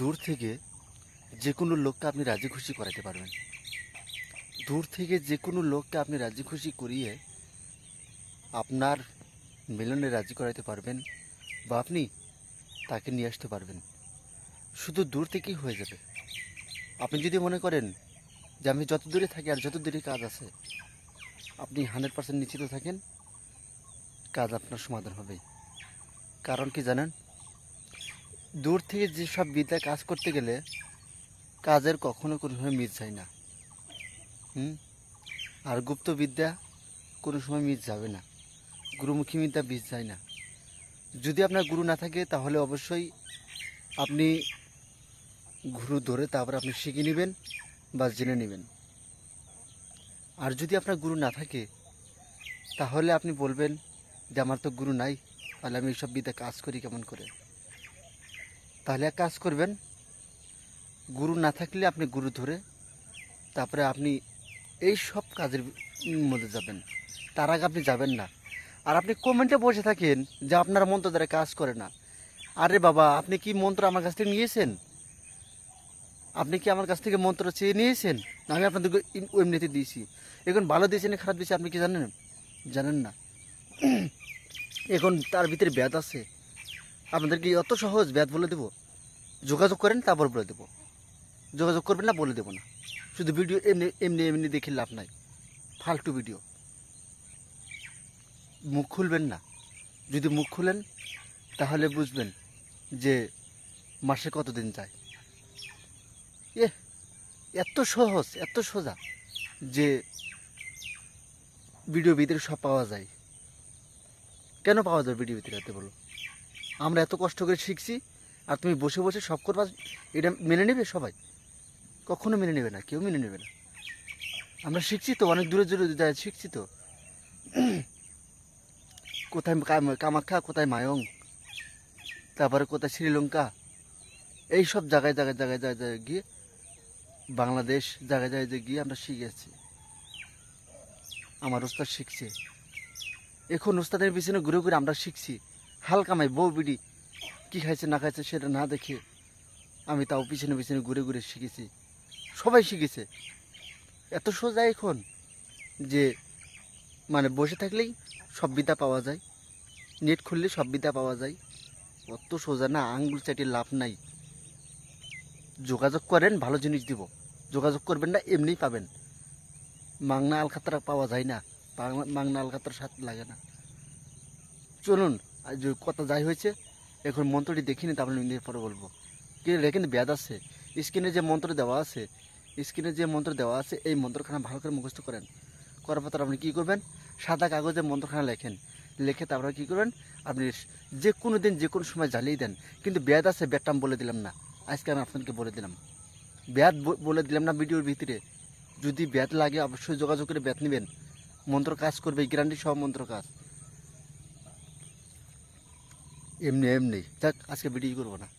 দূর থেকে যে কোনো লোককে আপনি রাজি খুশি করাতে পারবেন। দূর থেকে যে কোনো লোককে আপনি রাজি খুশি করিয়ে আপনার মিলনে রাজি করাতে পারবেন বা আপনি তাকে নিয়ে আসতে পারবেন। শুধু দূর থেকেই হয়ে যাবে। আপনি যদি মনে করেন যে আমি যত দূরে থাকি আর যত দূরে কাজ আছে, আপনি হান্ড্রেড পার্সেন্ট নিশ্চিত থাকেন, কাজ আপনার সমাধান হবে। কারণ কি জানেন? দূর থেকে যেসব বিদ্যা কাজ করতে গেলে কাজের কখনো কোনো সময় মিস যায় না। হুম? আর গুপ্ত বিদ্যা কোনো সময় মিস যাবে না। গুরুমুখী বিদ্যা মিস যায় না। যদি আপনার গুরু না থাকে, তাহলে অবশ্যই আপনি গুরু ধরে তারপর আপনি শিখে নেবেন বা জেনে নেবেন। আর যদি আপনার গুরু না থাকে, তাহলে আপনি বলবেন যে, আমার তো গুরু নাই, তাহলে আমি এইসব বিদ্যা কাজ করি কেমন করে? তাহলে এক কাজ করবেন, গুরু না থাকলে আপনি গুরু ধরে তারপরে আপনি এই সব কাজের মধ্যে যাবেন। তার আগে আপনি যাবেন না। আর আপনি কমেন্টে বসে থাকেন যে আপনার মন্ত্র দ্বারা কাজ করে না। আরে বাবা, আপনি কি মন্ত্র আমার কাছ থেকে নিয়েছেন? আপনি কি আমার কাছ থেকে মন্ত্র চেয়ে নিয়েছেন? না, আমি আপনাদেরকে এম- এমনিতে দিয়েছি। এখন ভালো দিয়েছেন, খারাপ দিয়েছি আপনি কি জানেন? জানেন না। এখন তার ভিতরে ব্যাধ আছে। আপনাদেরকে অত সহজ ব্যাধ বলে দেবো। যোগাযোগ করেন, তারপর বলে দেবো। যোগাযোগ করবেন না, বলে দেবো না। শুধু ভিডিও এমনি এমনি এমনি দেখে লাভ নাই। ফালতু ভিডিও। মুখ খুলবেন না। যদি মুখ খুলেন, তাহলে বুঝবেন যে মাসে কতদিন যায়। এ এত সহজ, এত সোজা যে ভিডিও ভিতরে সব পাওয়া যায়। কেন পাওয়া যায় ভিডিও ভিতরে, এত বলো? আমরা এত কষ্ট করে শিখছি, আর তুমি বসে বসে সব করবা, এটা মেনে নেবে সবাই? কখনো মেনে নেবে না, কেউ মেনে নেবে না। আমরা শিখছি তো, অনেক দূরে দূরে যায় শিখছি তো। কোথায় কাম- কামাখ্যা, কোথায় মায়ং, তারপরে কোথায় শ্রীলঙ্কা, এই সব জায়গায় জায়গায় জায়গায় জায়গায় জায়গায় গিয়ে বাংলাদেশ, জায়গায় জায়গায় গিয়ে আমরা শিখেছি আমার ওস্তাদ শিখছে। এখন ওস্তাদের পিছনে ঘুরে ঘুরে আমরা শিখছি। হালকা মাই, বউ বিড়ি। কী খাইছে, না খাইছে, সেটা না দেখে আমি তাও পিছনে পিছনে ঘুরে ঘুরে শিখেছি। সবাই শিখেছে। এত সোজা এখন যে মানে বসে থাকলেই সব বিদ্যা পাওয়া যায়। নেট খুললে সব বিদ্যা পাওয়া যায়। অত সোজা না, আঙ্গুল চাটিয়ে লাভ নাই। যোগাযোগ করেন, ভালো জিনিস দিব। যোগাযোগ করবেন না, এমনিই পাবেন। মাংনা আলখাতরা পাওয়া যায় না। মাংনা আলখাতরার সাথে লাগে না। চলুন কথা যাই হয়েছে, এখন মন্ত্রটি দেখিনি তারপরে নিয়ে পরে বলব। কিন্তু এখানে ব্যাদ আছে, স্ক্রিনে যে মন্ত্র দেওয়া আছে, স্ক্রিনে যে মন্ত্র দেওয়া আছে, এই মন্ত্রখানা ভালো করে মুখস্থ করেন। করার পর আপনি কী করবেন? সাদা কাগজে মন্ত্রখানা লেখেন। লিখে তারপরে কী করবেন? আপনি যে কোনো দিন, যে কোনো সময় জ্বালিয়ে দেন। কিন্তু ব্যাদ আছে ব্যাদটা আমি বলে দিলাম না। আজকে আমি আপনাদেরকে বলে দিলাম। ব্যাদ ব- বলে দিলাম না ভিডিওর ভিতরে। যদি ব্যাদ লাগে, অবশ্যই যোগাযোগ করে ব্যাদ নেবেন। মন্ত্র কাজ করবে, গ্যারান্টি সহ মন্ত্র কাজ। এমনি এমনি। যাক আজকে ভিডিও করব না।